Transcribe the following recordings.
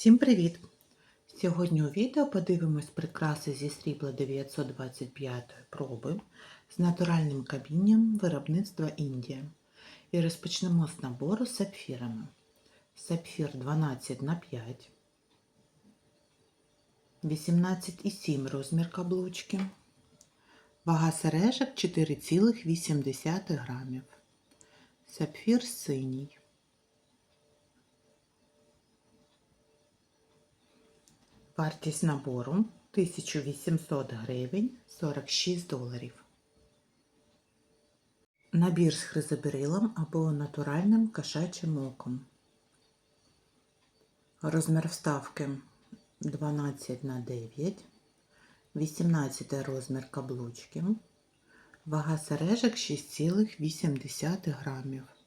Всім привіт! Сьогодні у відео подивимось прикраси зі срібла 925 проби з натуральним камінням виробництва Індія. І розпочнемо з набору з сапфірами. Сапфір 12 на 5 18,7 розмір каблучки. Вага сережок 4,8 грамів. Сапфір синій. Вартість набору 1800 гривень 46 доларів. Набір з хризоберилом або натуральним кошачим оком. Розмір вставки 12 на 9, 18 розмір каблучки, вага сережок 6,8 грамів.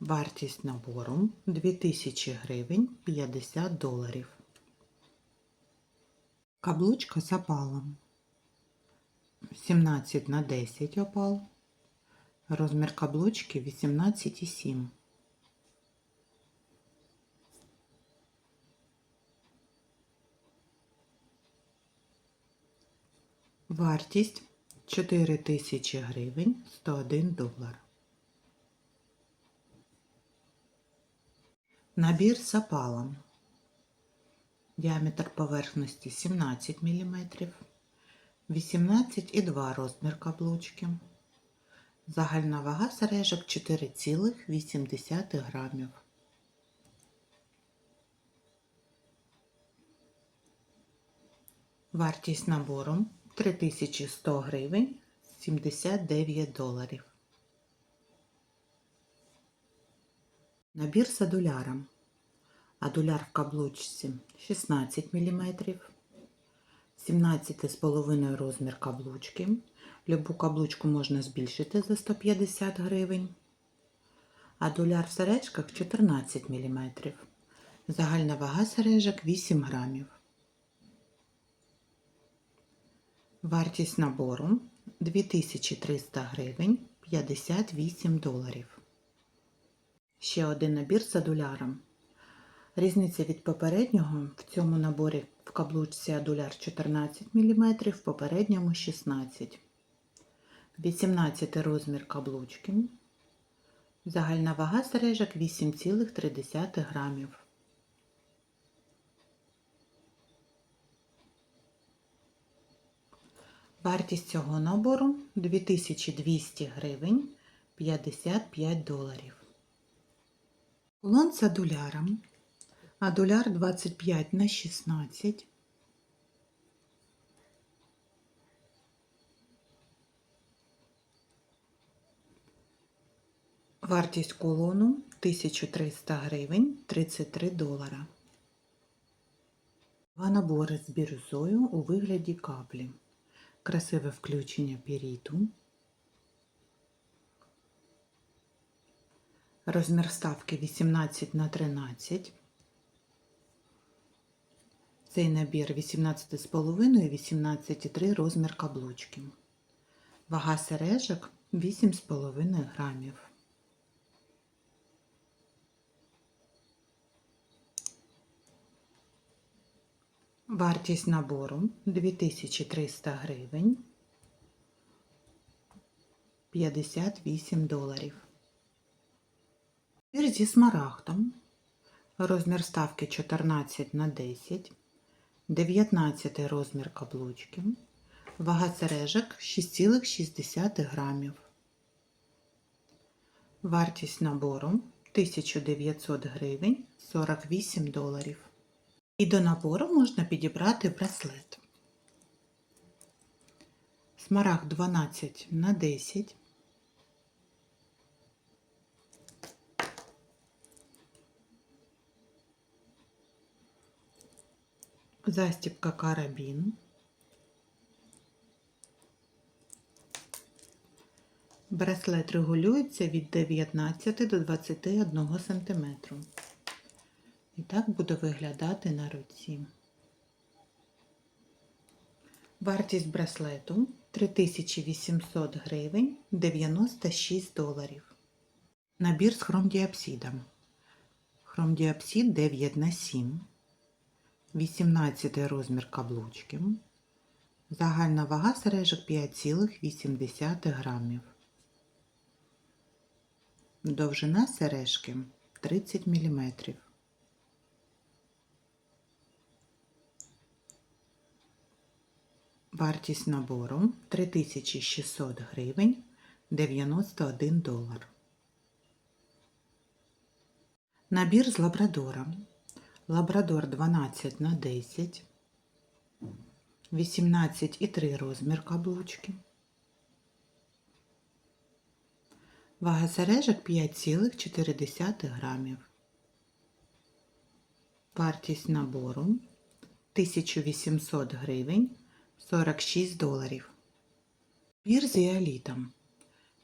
Вартість набору 2000 гривень 50 доларів. Каблучка з опалом 17 на 10 опал. Розмір каблучки 18,7. Вартість 4000 гривень 101 долар. Набір з опалом. Діаметр поверхності 17 мм, 18,2 розмір каблучки. Загальна вага сережок 4,8 грамів. Вартість набору 3100 гривень 79 доларів. Набір з адуляром. Адуляр в каблучці 16 мм, 17,5 розмір каблучки. Любу каблучку можна збільшити за 150 гривень. Адуляр в сережках 14 мм. Загальна вага сережок 8 грамів. Вартість набору 2300 гривень 58 доларів. Ще один набір з адуляром. Різниця від попереднього в цьому наборі в каблучці адуляр 14 мм, в попередньому 16 18 розмір каблучки. Загальна вага сережок 8,3 грамів. Вартість цього набору 2200 гривень 55 доларів. Кулон з адуляром. Адуляр 25 на 16. Вартість кулону 1300 гривень 33 долара. Два набори з бірюзою у вигляді каплі. Красиве включення піріту. Розмір ставки 18 на 13. Цей набір 18,5 і 18,3 розмір каблучки. Вага сережок 8,5 грамів. Вартість набору 2300 гривень 58 доларів. Набір зі смарагдом. Розмір ставки 14 на 10, 19 розмір каблучки, вага сережок 6,6 грамів. Вартість набору 1900 гривень 48 доларів. І до набору можна підібрати браслет. Смарагд 12 на 10. Застібка карабін. Браслет регулюється від 19 до 21 см. І так буде виглядати на руці. Вартість браслету 3800 гривень 96 доларів. Набір з хромдіапсидом. Хромдіапсид 9 на 7. 18 розмір каблучки. Загальна вага сережок 5,8 грамів. Довжина сережки 30 мм. Вартість набору 3600 гривень 91 долар. Набір з лабрадора. Лабрадор 12 на 10, 18,3 розмір каблучки. Вага сережок 5,4 грамів. Вартість набору 1800 гривень 46 доларів. Пір з іолітом.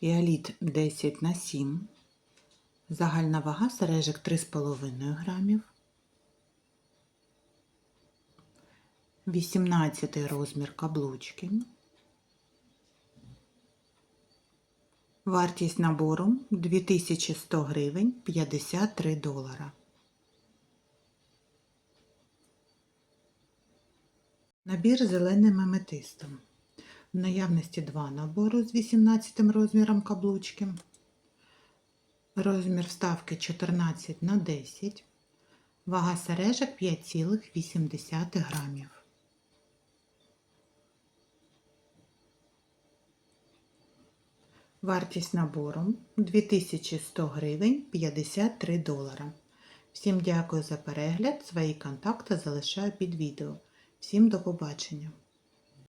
Іоліт 10 на 7. Загальна вага сережок 3,5 грамів. 18 розмір каблучки. Вартість набору 2100 гривень 53 долара. Набір зеленим аметистом. В наявності два набору з 18 розміром каблучки. Розмір вставки 14 на 10. Вага сережок 5,8 грамів. Вартість набору 2100 гривень 53 долара. Всім дякую за перегляд. Свої контакти залишаю під відео. Всім до побачення!